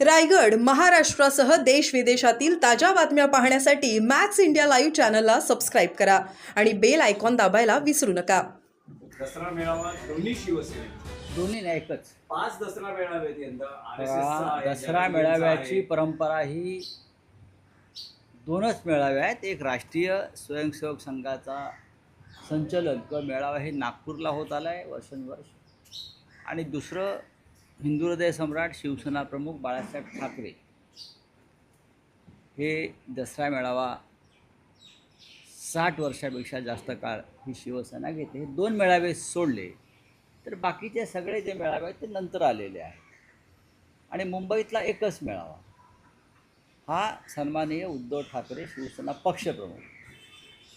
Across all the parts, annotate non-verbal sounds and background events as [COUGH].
रायगड महाराष्ट्रासह देश विदेशातील ताज्या बातम्या पाहण्यासाठी मॅक्स इंडिया लाईव्ह चॅनलला सबस्क्राईब करा आणि बेल आयकॉन दाबायला विसरू नका. दसरा मेळावा दोन्ही शिवसेने दोन्ही नाही एकच. पाच दसरा मेळावे आहेत यंदा RSS चा हा, आहे, दसरा मेळाव्याची. परंपरा ही दोनच मेळावे आहेत. एक राष्ट्रीय स्वयंसेवक संघाचा संचलन किंवा मेळावा हे नागपूरला होत आला आहे वर्षानुवर्ष. आणि दुसरं हिंदुहृदय सम्राट शिवसेना प्रमुख बाळासाहेब ठाकरे हे दसरा मेळावा साठ वर्षापेक्षा जास्त काळ ही शिवसेना घेते. हे दोन मेळावे सोडले तर बाकीचे सगळे जे मेळावे आहेत ते नंतर आलेले आहेत. आणि मुंबईतला एकच मेळावा हा सन्माननीय उद्धव ठाकरे शिवसेना पक्षप्रमुख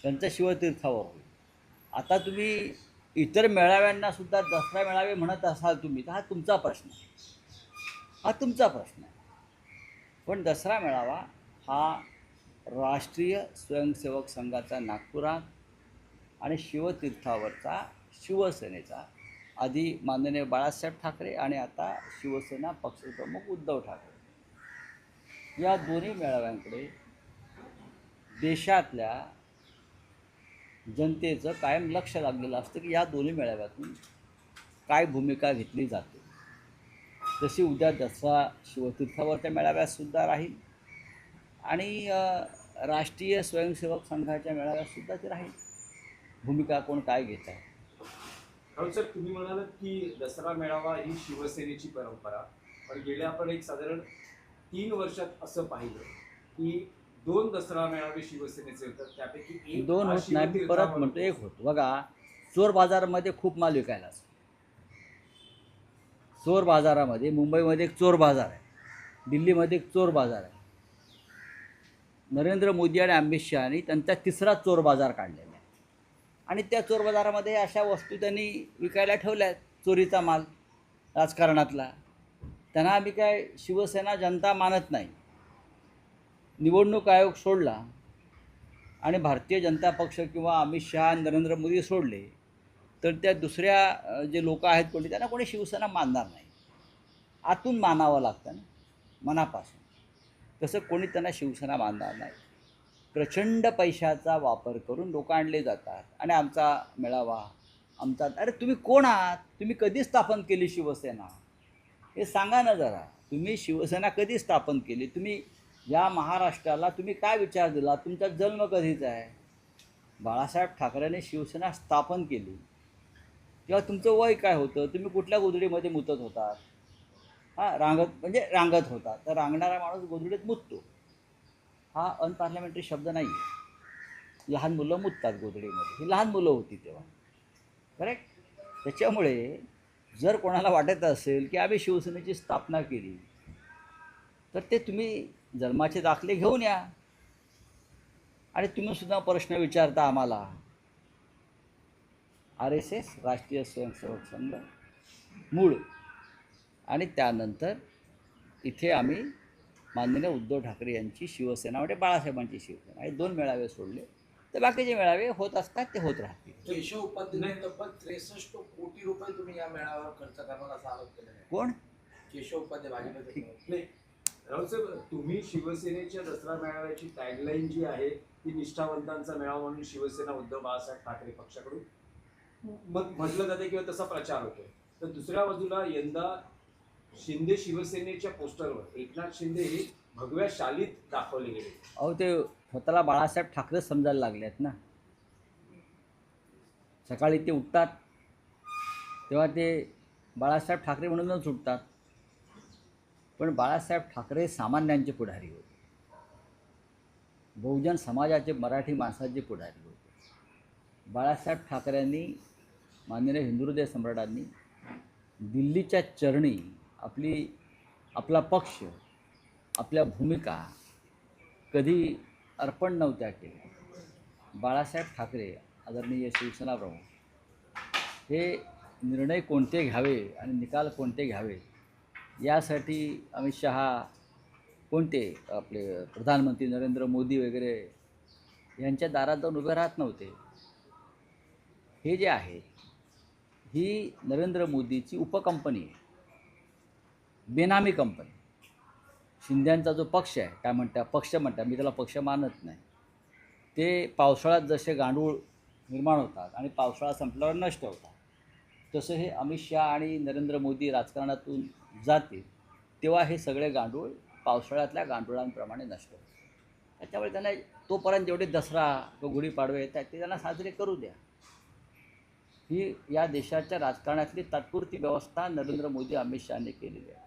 त्यांच्या शिवतीर्थावर होईल. आता तुम्ही इतर मेळाव्यांना सुद्धा दसरा मेळावे म्हणत असाल तुम्ही तर हा तुमचा प्रश्न आहे. हा तुमचा प्रश्न आहे. पण दसरा मेळावा हा राष्ट्रीय स्वयंसेवक संघाचा नागपुरात आणि शिवतीर्थावरचा शिवसेनेचा आधी माननीय बाळासाहेब ठाकरे आणि आता शिवसेना पक्षप्रमुख उद्धव ठाकरे. या दोन्ही मेळाव्यांकडे देशातल्या जनतेचं कायम लक्ष लागलेलं असतं की या दोन्ही मेळाव्यातून काय भूमिका घेतली जाते. जशी उद्या दसरा शिवतीर्थावरच्या मेळाव्यातसुद्धा राहील आणि राष्ट्रीय स्वयंसेवक संघाच्या मेळाव्यातसुद्धा ते राहील. भूमिका कोण काय घेत आहे? कारण सर तुम्ही म्हणालात की दसरा मेळावा ही शिवसेनेची परंपरा. पण गेल्या आपण एक साधारण तीन वर्षात असं पाहिलं की दोन दसरा मेळावे शिवसेनेचे होतात. त्यापैकी एक दोन होत नाही मी परत म्हणतो एक होतो. बघा चोर बाजारामध्ये खूप माल विकायला असतो चोर बाजारामध्ये मुंबईमध्ये एक चोर बाजार आहे. दिल्लीमध्ये एक चोर बाजार आहे. नरेंद्र मोदी आणि अमित शहानी त्यांचा तिसरा चोर बाजार काढलेला आहे. आणि त्या चोर बाजारामध्ये अशा वस्तू त्यांनी विकायला ठेवल्या आहेत. चोरीचा माल राजकारणातला. त्यांना आम्ही काय शिवसेना जनता मानत नाही. निवडणूक आयोग सोडला आणि भारतीय जनता पक्ष किंवा अमित शहा नरेंद्र मोदी सोडले तर त्या दुसऱ्या जे लोक आहेत कोणी त्यांना कोणी शिवसेना मानणार नाही. आतून मानावं लागतं ना मनापासून. तसं कोणी त्यांना शिवसेना मानणार नाही. प्रचंड पैशाचा वापर करून लोक आणले जातात आणि आमचा मेळावा आमचा अरे तुम्ही कोण आहात? तुम्ही कधी स्थापन केली शिवसेना? हे सांगा ना जरा. तुम्ही शिवसेना कधी स्थापन केली? तुम्ही या महाराष्ट्राला तुम्ही काय विचार दिला? तुमचा जन्म कधीचा आहे? बाळासाहेब ठाकरेंनी शिवसेना स्थापन केली. तेव्हा तुमचं वय काय होतं? तुम्ही कुठल्या गोधडीमध्ये मुतत होतात? हां रांगत म्हणजे रांगत होता तर रांगणारा माणूस गोधडीत मुततो. हा अनपार्लमेंटरी शब्द नाही आहे लहान मुलं मुततात गोधडीमध्ये. ही लहान मुलं होती तेव्हा. करेक्ट त्याच्यामुळे जर कोणाला वाटत असेल की आम्ही शिवसेनेची स्थापना केली तर ते तुम्ही जन्माचे दाखले घेऊन या. आणि तुम्ही सुद्धा प्रश्न विचारता आम्हाला. आर एस एस राष्ट्रीय स्वयंसेवक संघ मूळ. आणि त्यानंतर इथे आम्ही माननीय उद्धव ठाकरे यांची शिवसेना म्हणजे बाळासाहेबांची शिवसेना. हे दोन मेळावे सोडले. तर बाकीचे मेळावे होत असतात ते होत राहतील. केशव उपाध्याय तब्बल त्रेसष्ट कोटी रुपये तुम्ही या मेळाव्यावर खर्च करणार असा आरोप केला कोण? केशव उपाध्याय. नाही राहुल साहेब तुम्ही शिवसेनेच्या दसरा मेळाव्याची टॅगलाईन जी आहे ती निष्ठावंतांचा मेळावा म्हणून शिवसेना उद्धव बाळासाहेब ठाकरे पक्षाकडून? मग म्हटलं जाते किंवा तसा प्रचार होतोय. तर दुसऱ्या बाजूला यंदा शिंदे शिवसेनेच्या पोस्टरवर एकनाथ शिंदे हे भगव्या शालीत दाखवले गेले अहो ते स्वतःला बाळासाहेब ठाकरे समजायला लागले आहेत ना. सकाळी ते उठतात तेव्हा ते बाळासाहेब ठाकरे म्हणूनच उठतात. पण बाळासाहेब ठाकरे सामान्यांचे पुढारी होते. बहुजन समाजाचे मराठी माणसाचे पुढारी होते. बाळासाहेब ठाकरेंनी माननीय हिंदू सम्राटांनी दिल्लीच्या चरणी आपली आपला पक्ष आपल्या भूमिका कधी अर्पण नव्हत्या केल्या. बाळासाहेब ठाकरे आदरणीय शिवसेना प्रमुख हे निर्णय कोणते घ्यावे आणि निकाल कोणते घ्यावे यासाठी अमित शहा कोणते आपले प्रधानमंत्री नरेंद्र मोदी वगैरे यांच्या दारात जाऊन उभे राहत नव्हते? हे जे आहे ही नरेंद्र मोदीची उपकंपनी आहे. बेनामी कंपनी. शिंद्यांचा जो पक्ष आहे काय म्हणता पक्ष म्हणता मी त्याला पक्ष मानत नाही. ते पावसाळ्यात जसे गांडूळ निर्माण होतात आणि पावसाळा संपल्यावर नष्ट होतात. तसं हे अमित शहा आणि नरेंद्र मोदी राजकारणातून जाते तेव्हा हे सगळे गांडूळ पावसाळ्यातल्या गांडुळांप्रमाणे नष्ट होतात त्यामुळे त्यांना तोपर्यंत जेवढे दसरा किंवा गुढीपाडवे येतात ते त्यांना साजरे करू द्या. ही या देशाच्या राजकारणातली तात्पुरती व्यवस्था नरेंद्र मोदी अमित शहाने केलेली आहे.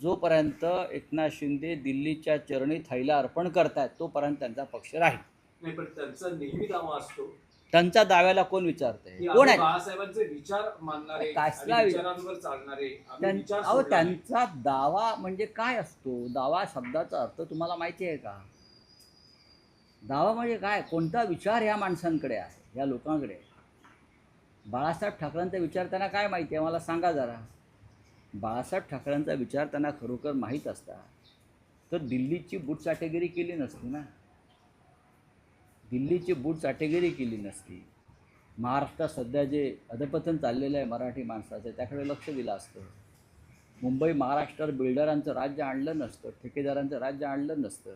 जोपर्यंत एकनाथ शिंदे दिल्लीच्या चरणी थैला अर्पण करतायत तोपर्यंत त्यांचा पक्ष राहील. नाही पण त्यांचा नेहमी दावा असतो त्यांच्या दाव्याला कोण विचारतंय? की कोण आहे? बाळासाहेबांचे विचार मानणारे कसला आणि विचार? विचारांवर चालणारे आम्ही त्यां- विचार अहो सोडणारे. त्यांचा दावा म्हणजे काय असतो? दावा शब्दाचा अर्थ तुम्हाला माहिती आहे का? दावा म्हणजे काय? कोणता विचार या माणसांकडे आहे या लोकांकडे? आहे? बाळासाहेब ठाकरेंचा विचार त्यांना काय माहिती आहे? मला सांगा जरा. बाळासाहेब ठाकरेंचा विचार त्यांना खरोखर माहीत असता. तर दिल्लीची बूट चाटेगिरी केली नसती ना? दिल्लीची बूट चाटेगिरी केली नसती. महाराष्ट्रात सध्या जे अधपतन चाललेलं आहे मराठी माणसाचं त्याकडे लक्ष दिलं असतं. मुंबई महाराष्ट्रात बिल्डरांचं राज्य आणलं नसतं ठेकेदारांचं राज्य आणलं नसतं.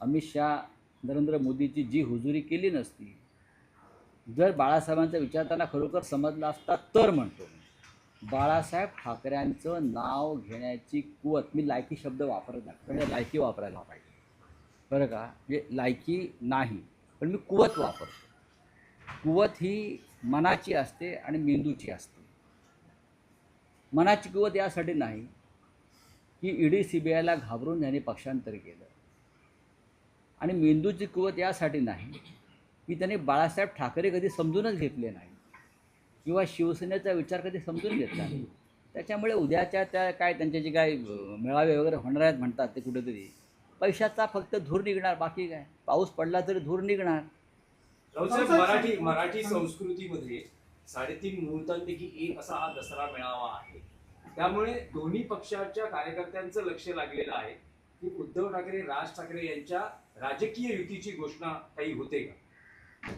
अमित शहा नरेंद्र मोदीची जी हुजुरी केली नसती. जर बाळासाहेबांचा विचार त्यांना खरोखर समजला असता तर म्हणतो. बाळासाहेब ठाकरेंचं नाव घेण्याची कुवत मी लायकी शब्द वापरत नाही लायकी वापरायला पाहिजे. बरं का? म्हणजे लायकी नाही. पण मी कुवत वापरतो. कुवत ही मनाची असते आणि मेंदूची असते. मनाची कुवत यासाठी नाही की ईडी सी बी आयला घाबरून त्यांनी पक्षांतर केलं. आणि मेंदूची कुवत यासाठी नाही की त्यांनी बाळासाहेब ठाकरे कधी समजूनच घेतले नाही किंवा शिवसेनेचा विचार कधी समजून घेतला नाही. त्याच्यामुळे उद्याच्या त्या काय त्यांचे जे काय मेळावे वगैरे होणार आहेत म्हणतात ते कुठेतरी पैशाचा फक्त धूर निघणार बाकी काय? पाऊस पडला तरी धूर निघणार. मराठी मराठी संस्कृतीमध्ये साडेतीन मुहूर्तांपैकी एक असा हा दसरा मेळावा आहे. त्यामुळे दोन्ही पक्षाच्या कार्यकर्त्यांचं लक्ष लागलेलं आहे की उद्धव ठाकरे राज ठाकरे यांच्या राजकीय युतीची घोषणा काही होते का?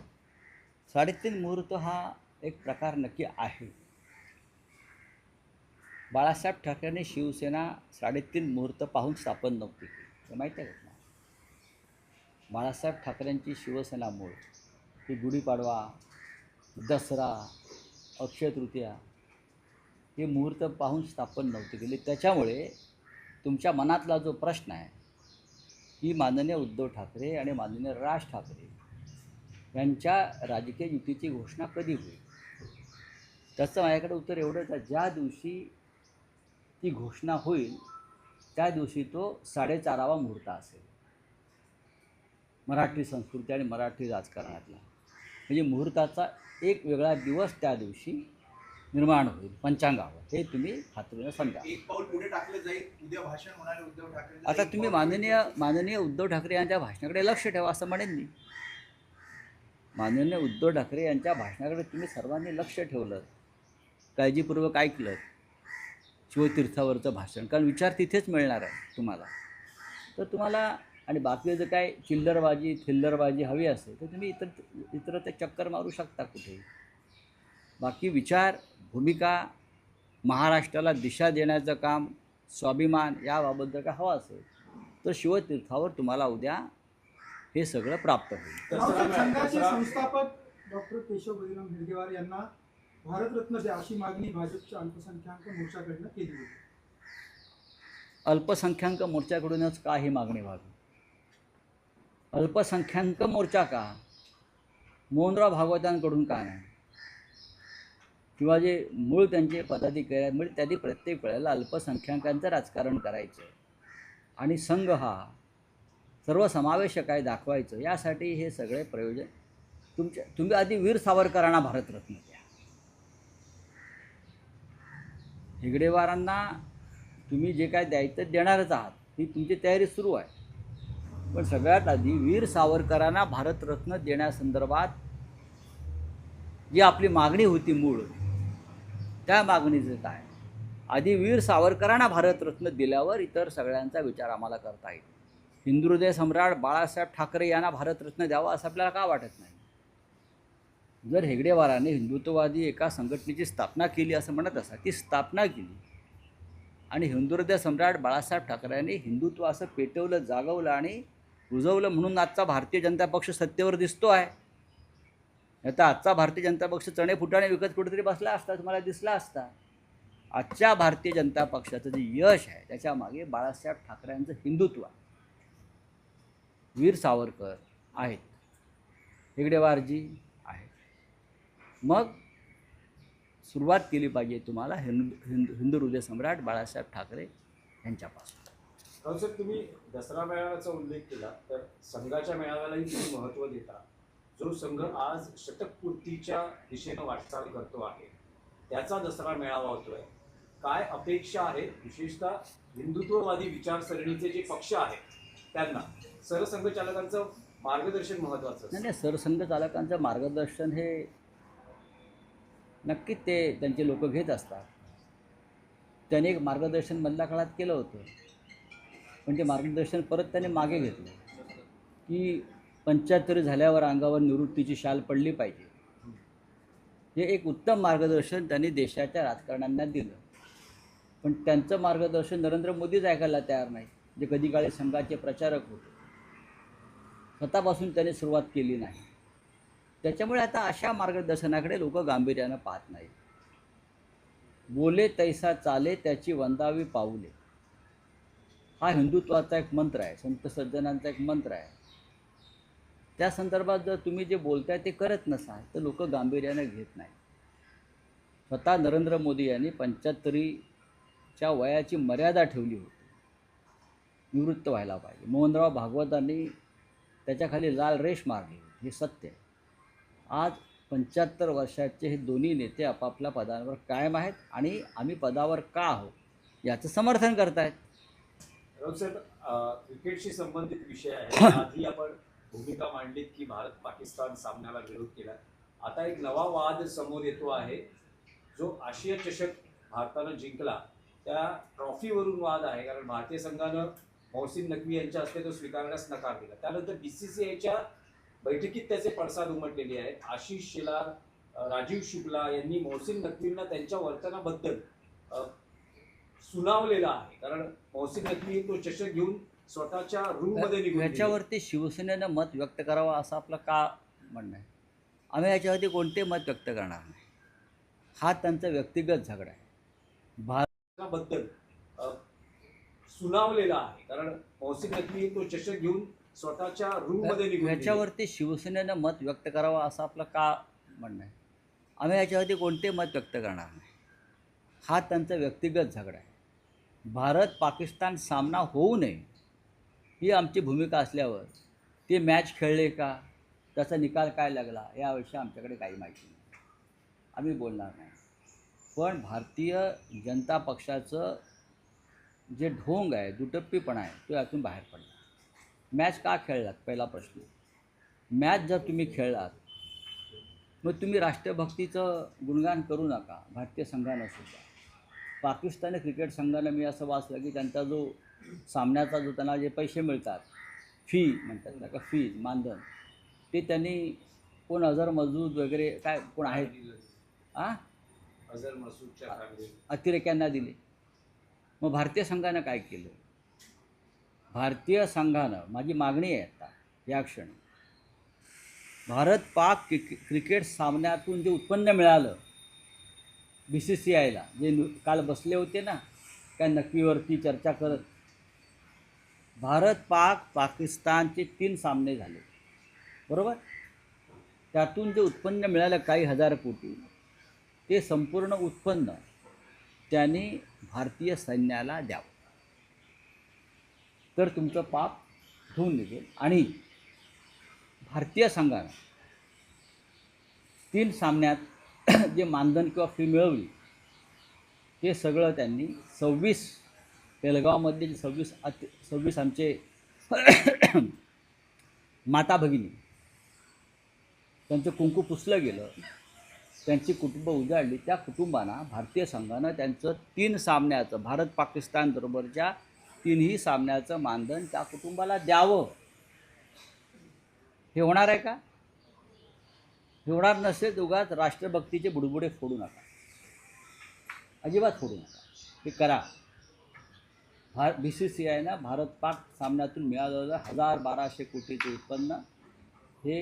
साडेतीन मुहूर्त हा एक प्रकार नक्की आहे. बाळासाहेब ठाकरेंनी शिवसेना साडेतीन मुहूर्त पाहून स्थापन नव्हती हे माहिती आहे? बाळासाहेब ठाकरेंची शिवसेना मूळ ही गुढीपाडवा दसरा अक्षय तृतीया हे मुहूर्त पाहून स्थापन नव्हती गेली त्याच्यामुळे तुमच्या मनातला जो प्रश्न आहे की माननीय उद्धव ठाकरे आणि माननीय राज ठाकरे यांच्या राजकीय युतीची घोषणा कधी होईल? त्याचं माझ्याकडे उत्तर एवढंच आहे ज्या दिवशी ती घोषणा होईल त्या दिवशी तो साडेचारावा मुहूर्त असेल. मराठी संस्कृती आणि मराठी राजकारणातला. म्हणजे मुहूर्ताचा एक वेगळा दिवस त्या दिवशी निर्माण होईल पंचांगावर. हे तुम्ही खात्रीनं समजा. आता तुम्ही माननीय माननीय उद्धव ठाकरे यांच्या भाषणाकडे लक्ष ठेवा असं म्हणेन मी. माननीय उद्धव ठाकरे यांच्या भाषणाकडे तुम्ही सर्वांनी लक्ष ठेवलं काळजीपूर्वक ऐकलं शिवतीर्थावरचं भाषण. कारण विचार तिथेच मिळणार आहे तुम्हाला. तर तुम्हाला आणि बाकी जर काय चिल्लरबाजी थिल्लरबाजी हवी असेल तर तुम्ही इतर इतर ते चक्कर मारू शकता कुठेही. बाकी विचार भूमिका महाराष्ट्राला दिशा देण्याचं काम स्वाभिमान याबाबत जर का हवं असेल तर शिवतीर्थावर तुम्हाला उद्या हे सगळं प्राप्त होईल. संस्थापक डॉक्टर केशव बळीराम हेडगेवार यांना भारतरत्न द्या अशी मागणी भाजपच्या अल्पसंख्याक मोर्चाकडनं केली होती. अल्पसंख्याक मोर्चाकडूनच का ही मागणी व्हावी अल्पसंख्याक मोर्चा का? मोहनराव भागवतांकडून का नाही? किंवा जे मूळ त्यांचे पदाधिकारी आहेत म्हणजे त्यांनी प्रत्येक वेळेला अल्पसंख्याकांचं राजकारण करायचं. आणि संघ हा सर्वसमावेशक आहे दाखवायचं यासाठी हे सगळे प्रयोजन तुमच्या तुम्ही आधी वीर सावरकरांना भारतरत्न द्या. हेगडेवारांना तुम्ही जे काय द्यायचं देणारच आहात ही तुमची तयारी सुरू आहे. पण सगळ्यात आधी वीर सावरकरांना भारतरत्न देण्यासंदर्भात जी आपली मागणी होती मूळ त्या मागणीचं काय? आधी वीर सावरकरांना भारतरत्न दिल्यावर इतर सगळ्यांचा विचार आम्हाला करता येईल. हिंदुहृदय सम्राट बाळासाहेब ठाकरे यांना भारतरत्न द्यावा असं आपल्याला का वाटत नाही? जर हेगडेवाराने हिंदुत्ववादी एका संघटनेची स्थापना केली असं म्हणत असा ती स्थापना केली आणि हिंदुहृदय सम्राट बाळासाहेब ठाकरेंनी हिंदुत्व असं पेटवलं जागवलं आणि रुजवलं म्हणून आजचा भारतीय जनता पक्ष सत्तेवर दिसतो आहे. आता आजचा भारतीय जनता पक्ष चणे फुटाणे विकत कुठेतरी बसला असता तुम्हाला दिसला असता. आजच्या भारतीय जनता पक्षाचं जे यश आहे त्याच्यामागे बाळासाहेब ठाकरेंचं हिंदुत्व वीर सावरकर आहेत. हेगडेवारजी आहेत. मग सुरुवात केली पाहिजे तुम्हाला हिंदू हिंदू हिंदू हृदय सम्राट बाळासाहेब ठाकरे यांच्यापासून. साहेब तुम्ही दसरा मेळाव्याचा उल्लेख केला तर संघाच्या मेळाव्यालाही तुम्ही महत्त्व देता. जो संघ आज शतकपूर्तीच्या दिशेनं वाटचाल करतो आहे त्याचा दसरा मेळावा होतोय. काय अपेक्षा आहे? विशेषतः हिंदुत्ववादी विचारसरणीचे जे पक्ष आहेत त्यांना. सरसंघचालकांचं मार्गदर्शन महत्वाचं नाही नाही सरसंघ चालकांचं मार्गदर्शन हे नक्कीच ते त्यांचे लोक घेत असतात. त्याने एक मार्गदर्शन मधल्या काळात केलं होतं. पण ते मार्गदर्शन परत त्याने मागे घेतलं. की पंच्याहत्तर झाल्यावर अंगावर निवृत्तीची शाल पडली पाहिजे. हे एक उत्तम मार्गदर्शन त्यांनी देशाच्या राजकारण्यांना दिलं. पण त्यांचं मार्गदर्शन नरेंद्र मोदीच ऐकायला तयार नाही जे कधी काळी संघाचे प्रचारक होते. स्वतःपासून त्याने सुरुवात केली नाही. त्याच्यामुळे आता अशा मार्गदर्शनाकडे लोक गांभीर्यानं पाहत नाहीत. बोले तैसा चाले त्याची वंदावी पाऊले. हा हिंदुत्वाचा एक मंत्र आहे संत सज्जनांचा एक मंत्र आहे. त्या संदर्भात जर तुम्ही जे बोलताय ते करत नसाल तर लोक गांभीर्यानं घेत नाही स्वतः नरेंद्र मोदी यांनी पंच्याहत्तरीच्या वयाची मर्यादा ठेवली होती. निवृत्त व्हायला पाहिजे. मोहनराव भागवतांनी त्याच्याखाली लाल रेष मारली होती. हे सत्य आहे. आज पंच्याहत्तर वर्षाचे हे दोन्ही नेते आपापल्या पदांवर कायम आहेत आणि आम्ही पदावर का आहोत याचं समर्थन करतायत. क्रिकेटशी संबंधित विषय आहे. [COUGHS] आधी आपण भूमिका मांडलीत की भारत पाकिस्तान सामन्याला विरोध केला. आता एक नवा वाद समोर येतो आहे. जो आशिया चषक भारतानं जिंकला त्या ट्रॉफीवरून वाद आहे. कारण भारतीय संघानं मोहसिन नकवी यांच्या हस्ते तो स्वीकारण्यास नकार दिला. त्यानंतर बीसीसीआयच्या बैठकीत त्याचे पडसाद उमटलेले आहेत. आशिष शेलार अं, राजीव शुक्ला यांनी मोहसिन नकवींना त्यांच्या वर्तनाबद्दल सुनावलेलं आहे. कारण नकवी तो चषक घेऊन स्वतःच्या रूममध्ये निघून गेले. याच्यावरती शिवसेनेनं मत व्यक्त करावं असं आपलं का म्हणणं आहे? आम्ही याच्यावरती कोणते मत व्यक्त करणार नाही. हा त्यांचा व्यक्तिगत झगडा आहे. भारत बद्दल अ, सुनावलेला आहे. कारण मोहसिन नकवी तो चषक घेऊन स्वतःच्या रूममध्ये निघून गेले. याच्यावरती शिवसेनेनं मत व्यक्त करावं असं आपलं का म्हणणं आहे? आम्ही याच्यावरती कोणते मत व्यक्त करणार नाही? हा त्यांचा व्यक्तिगत झगडा आहे. भारत पाकिस्तान सामना होऊ नये ही आमची भूमिका असल्यावर ते मॅच खेळले का? त्याचा निकाल काय लागला? याविषयी आमच्याकडे काही माहिती नाही. आम्ही बोलणार नाही. पण भारतीय जनता पक्षाचं जे ढोंग आहे दुटप्पीपणा आहे तो यातून बाहेर पडला. मॅच का खेळलात? पहिला प्रश्न. मॅच जर तुम्ही खेळलात मग तुम्ही राष्ट्रभक्तीचं गुणगान करू नका. भारतीय संघानं सुद्धा पाकिस्तानी क्रिकेट संघानं मी असं वाचलं की त्यांचा जो सामन्याचा जो त्यांना जे पैसे मिळतात फी म्हणतात ना का फी मानधन ते त्यांनी कोण अझर मजूद वगैरे काय कोण आहेत? आ? अझर मसूदच्या अतिरेक्यांना दिले. मग भारतीय संघानं काय केलं? भारतीय संघानं माझी मागणी आहे आता या क्षणी भारत पाक क्रिके क्रिकेट सामन्यातून जे उत्पन्न मिळालं बी सी सी आयला जे काल बसले होते ना त्या नक्कीवरती चर्चा करत. भारत पाक पाकिस्तानचे तीन सामने झाले. बरोबर? त्यातून जे उत्पन्न मिळालं काही हजार कोटी ते संपूर्ण उत्पन्न त्यांनी भारतीय सैन्याला द्यावं. तर तुमचं पाप धुवून निघेल. आणि भारतीय संघानं तीन सामन्यात [COUGHS] जे मानधन किंवा फी मिळवली ते सगळं त्यांनी सव्वीस बेलगावमध्ये जे सव्वीस अति सव्वीस आमचे [COUGHS] माता भगिनी त्यांचं कुंकू पुसलं गेलं त्यांची कुटुंब उजाडली त्या कुटुंबांना भारतीय संघानं त्यांचं तीन सामन्याचं भारत पाकिस्तान बरोबरच्या तीनही सामन्याचं मानधन त्या कुटुंबाला द्यावं. हे होणार आहे का? होणार नसेल उगाच राष्ट्रभक्तीचे बुडबुडे फोडू नका. अजिबात फोडू नका. हे करा. भार बी सी सी आयना भारत पाक सामन्यातून मिळालेलं हजार बाराशे कोटीचे उत्पन्न हे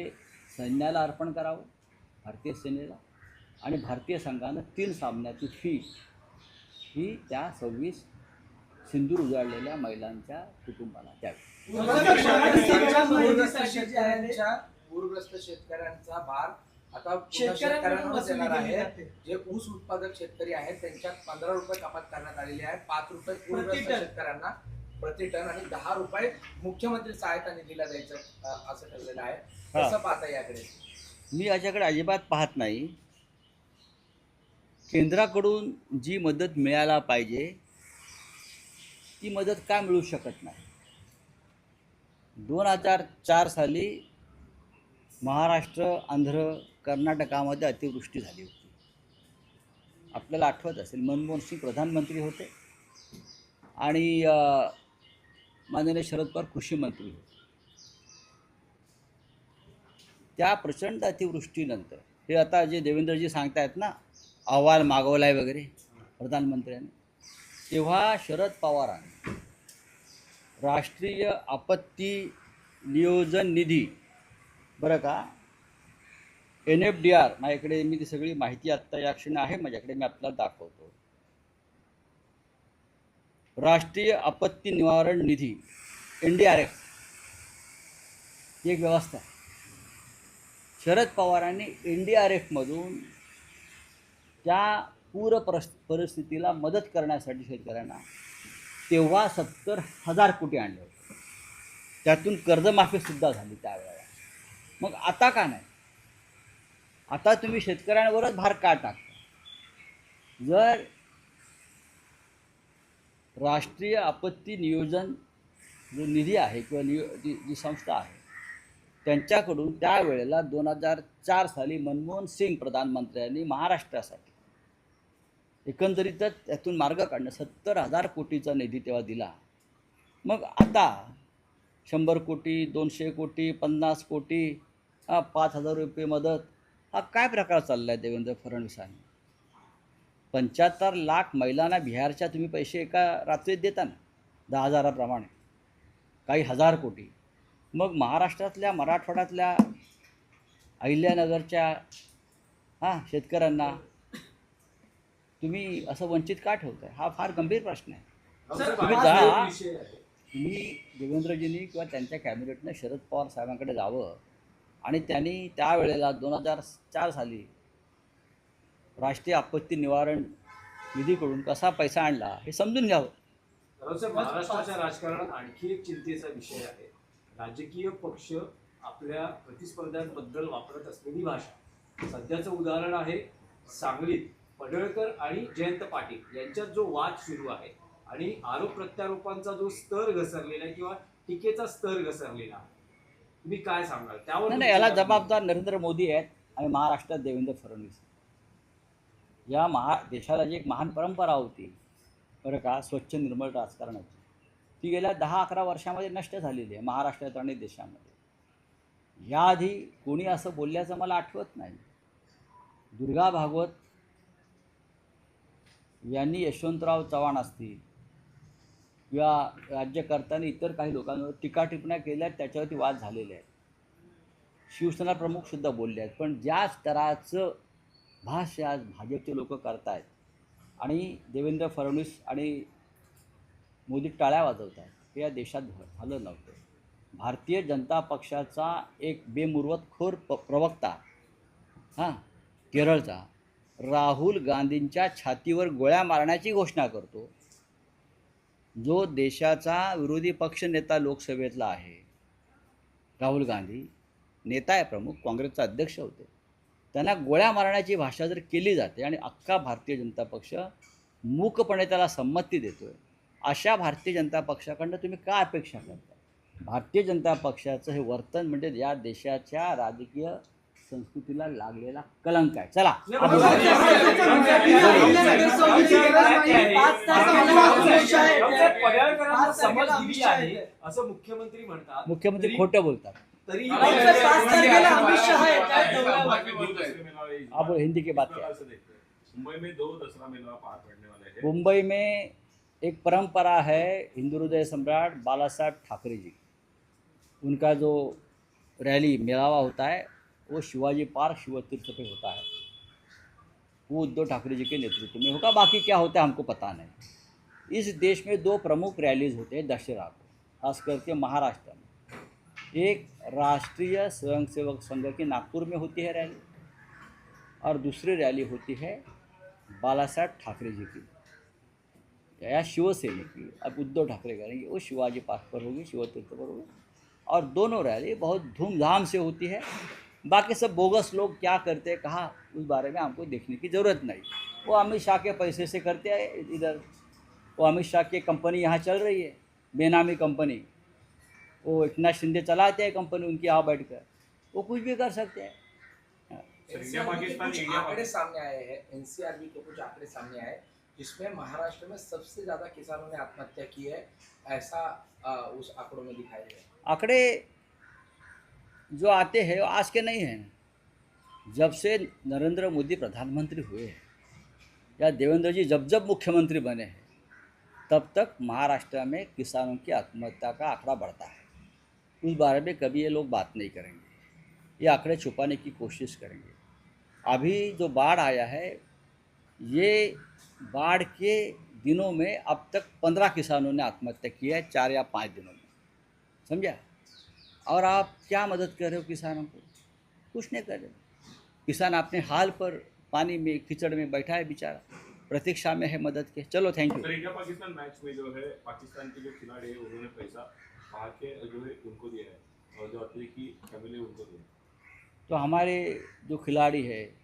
सैन्याला अर्पण करावं भारतीय सेनेला. आणि भारतीय संघानं तीन सामन्याची फी ही त्या सव्वीस सिंदूर उजाडलेल्या महिलांच्या कुटुंबाला द्यावी. पूरग्रस्त शेतकऱ्यांचा भार आता पुन्हा शेतकऱ्यांवरच येणार आहे जे ऊस उत्पादक शेतकरी आहेत त्यांच्यात पंधरा रुपये कपात करण्यात आलेली आहे पाच रुपये शेतकऱ्यांना प्रति टन आणि दहा रुपये मुख्यमंत्री सहायता निधीला द्यायचं असं ठरलेलं आहे. हा. कसं पाहता याकडे? मी याच्याकडे अजिबात पाहत नाही. केंद्राकडून जी मदत मिळायला पाहिजे ती मदत का मिळू शकत नाही? दोन हजार चार साली महाराष्ट्र आंध्र कर्नाटकामध्ये अतिवृष्टी झाली होती. आपल्याला आठवत असेल मनमोहन सिंग प्रधानमंत्री होते आणि माननीय शरद पवार कृषी मंत्री होते. त्या प्रचंड अतिवृष्टीनंतर हे आता जे देवेंद्रजी सांगतायत ना अहवाल मागवलाय वगैरे प्रधानमंत्र्यांनी तेव्हा शरद पवारांनी राष्ट्रीय आपत्ती नियोजन निधी बरं का? एन एफ डी आर माझ्याकडे मी ती सगळी माहिती आत्ता या क्षणी आहे माझ्याकडे मी आपल्याला दाखवतो. राष्ट्रीय आपत्ती निवारण निधी एन डी आर एफ ही एक व्यवस्था आहे. शरद पवारांनी एन डी आर एफमधून त्या पूर परस परिस्थितीला मदत करण्यासाठी शेतकऱ्यांना तेव्हा सत्तर हजार कोटी आणले होते. त्यातून कर्जमाफीसुद्धा झाली त्यावेळेला. मग आता का नाही? आता तुम्ही शेतकऱ्यांवरच भार का टाकता? जर राष्ट्रीय आपत्ती नियोजन जो निधी आहे किंवा नियो जी जी संस्था आहे त्यांच्याकडून त्यावेळेला दोन हजार चार साली मनमोहन सिंग प्रधानमंत्र्यांनी महाराष्ट्रासाठी एकंदरीतच त्यातून मार्ग काढणं सत्तर हजार कोटीचा निधी तेव्हा दिला. मग आता शंभर कोटी दोनशे कोटी पन्नास कोटी हा पाच हजार रुपये मदत. हा काय प्रकार चालला आहे देवेंद्र फडणवीसांनी पंच्याहत्तर लाख महिलांना बिहारच्या तुम्ही पैसे एका रात्रीत देता ना दहा हजाराप्रमाणे. काही हजार कोटी. मग महाराष्ट्रातल्या मराठवाड्यातल्या अहिल्यानगरच्या हां शेतकऱ्यांना तुम्ही असं वंचित का ठेवताय? हा फार गंभीर प्रश्न आहे. तुम्ही जा. तुम्ही देवेंद्रजींनी किंवा त्यांच्या कॅबिनेटनं शरद पवार साहेबांकडे जावं. आणि त्यांनी त्यावेळेला दोन हजार चार साली राष्ट्रीय आपत्ती निवारण निधीकडून कसा पैसा आणला हे समजून घ्यावं. महाराष्ट्राच्या राजकारणात आणखी एक चिंतेचा विषय आहे. राजकीय पक्ष आपल्या प्रतिस्पर्ध्यांबद्दल वापरत असलेली भाषा. सध्याचं उदाहरण आहे सांगलीत पडळकर आणि जयंत पाटील यांच्यात जो वाद सुरू आहे आणि आरोप प्रत्यारोपांचा जो स्तर घसरलेला आहे किंवा टीकेचा स्तर घसरलेला आहे तुम्ही काय सांगाल? त्यावर नाही याला जबाबदार नरेंद्र मोदी आहेत आणि महाराष्ट्रात देवेंद्र फडणवीस या महा देशाला जी एक महान परंपरा होती बरं का स्वच्छ निर्मळ राजकारणाची ती गेल्या दहा अकरा वर्षामध्ये नष्ट झालेली आहे महाराष्ट्रात आणि देशामध्ये. याआधी कोणी असं बोलल्याचं मला आठवत नाही. दुर्गा भागवत यांनी यशवंतराव चव्हाण असतील किंवा राज्यकर्त्यांनी इतर काही लोकांवर टीका टिपण्या केल्या त्याच्यावरती वाद झालेले आहेत. शिवसेना प्रमुखसुद्धा बोलले आहेत. पण ज्या स्तराचं भाष्य आज भाजपचे लोक करत आहेत आणि देवेंद्र फडणवीस आणि मोदी टाळ्या वाजवत आहेत हे या देशात झालं नव्हतं. भारतीय जनता पक्षाचा एक बेमुर्वतखोर प प्रवक्ता हां केरळचा राहुल गांधींच्या छातीवर गोळ्या मारण्याची घोषणा करतो. जो देशाचा विरोधी पक्ष नेता लोकसभेतला आहे राहुल गांधी नेता आहे प्रमुख काँग्रेसचा अध्यक्ष होते. त्यांना गोळ्या मारण्याची भाषा जर केली जाते आणि अख्खा भारतीय जनता पक्ष मूकपणे त्याला संमती देतोय अशा भारतीय जनता पक्षाकडनं तुम्ही काय अपेक्षा करता? भारतीय जनता पक्षाचं हे वर्तन म्हणजे या देशाच्या राजकीय संस्कृतीला लागलेला कलंक आहे चला पडळकरांना समज दिली आहे असं मुख्यमंत्री म्हणतात मुख्यमंत्री तरी- खोटं बोलतात तरी आप हिंदी की बात करें मुंबई में दो दसरा मेला पार पड़ने वाले हैं मुंबई में एक परंपरा है हिंदू हृदय सम्राट बाला साहब ठाकरे जी उनका जो रैली मेलावा होता है वो शिवाजी पार्क शिव तीर्थ पे होता है। वो उद्धव ठाकरे जी के नेतृत्व में होगा, बाकी क्या होता है हमको पता नहीं। इस देश में दो प्रमुख रैलीज होते हैं, दशहरा को, खास करके महाराष्ट्र में। एक राष्ट्रीय स्वयंसेवक संघ की नागपुर में होती है रैली और दूसरी रैली होती है बाला साहब ठाकरे जी की, या शिवसेना की। अब उद्धव ठाकरे करेंगे, वो शिवाजी पार्क पर होगी, शिवतीर्थ पर होगी। और दोनों रैली बहुत धूमधाम से होती है। बाकी सब बोगस लोग क्या करते हैं कहाँ उस बारे में हमको देखने की ज़रूरत नहीं। वो अमित शाह के पैसे से करते हैं इधर। वो अमित शाह की कंपनी यहाँ चल रही है बेनामी कंपनी। वो एकनाथ शिंदे चलाते हैं कंपनी उनकी यहाँ बैठ कर वो कुछ भी कर सकते हैं। आंकड़े सामने आए हैं एनसीआरबी के कुछ आंकड़े सामने आए जिसमें महाराष्ट्र में सबसे ज़्यादा किसानों ने आत्महत्या की है ऐसा आ, उस आंकड़ों में दिखाया गया है। आंकड़े जो आते हैं, वो आज के नहीं हैं। जब से नरेंद्र मोदी प्रधानमंत्री हुए हैं, या देवेंद्र जी जब जब मुख्यमंत्री बने हैं, तब तक महाराष्ट्र में किसानों की आत्महत्या का आंकड़ा बढ़ता है। उस बारे में कभी ये लोग बात नहीं करेंगे, ये आंकड़े छुपाने की कोशिश करेंगे। अभी जो बाढ़ आया है, ये बाढ़ के दिनों में अब तक पंद्रह किसानों ने आत्महत्या की है, चार या पाँच दिनों में। समझा? और आप क्या मदद कर रहे हो किसानों को? कुछ नहीं कर रहे। किसान अपने हाल पर पानी में कीचड़ में बैठा है बेचारा। प्रतीक्षा में है मदद के। चलो thank you India Pakistan match में जो है पाकिस्तान के जो खिलाड़ी है उन्होंने पैसा बाहर के जो है उनको दिया है। और जो अतिरिक्त फैमिली उनको दिया है। तो हमारे जो खिलाड़ी है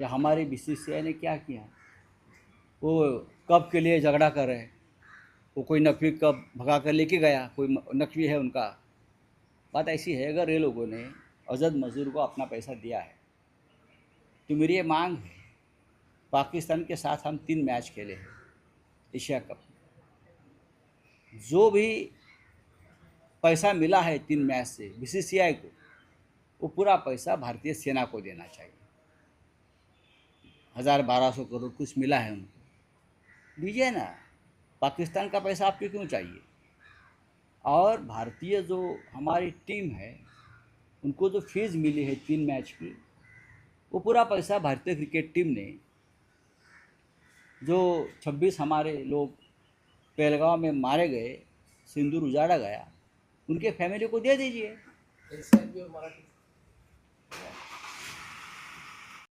या हमारे बी ने क्या किया? वो कप के लिए झगड़ा कर रहे हैं? वो कोई नकवी कप भगा कर लेके गया? कोई नकवी है उनका? बात ऐसी है, अगर ये लोगों ने अजद मजदूर को अपना पैसा दिया है तो मेरी ये मांग है, पाकिस्तान के साथ हम तीन मैच खेले हैं, एशिया कप। जो भी पैसा मिला है तीन मैच से, बीसीसीआई को, वो पूरा पैसा भारतीय सेना को देना चाहिए। हज़ार बारह सौ करोड़ कुछ मिला है उनको। दीजिए ना, पाकिस्तान का पैसा आपको क्यों चाहिए? और भारतीय जो हमारी टीम है, उनको जो फ़ीस मिली है तीन मैच की, वो पूरा पैसा भारतीय क्रिकेट टीम ने, जो 26 हमारे लोग पहलगांव में मारे गए, सिंदूर उजाड़ा गया, उनके फैमिली को दे दीजिए।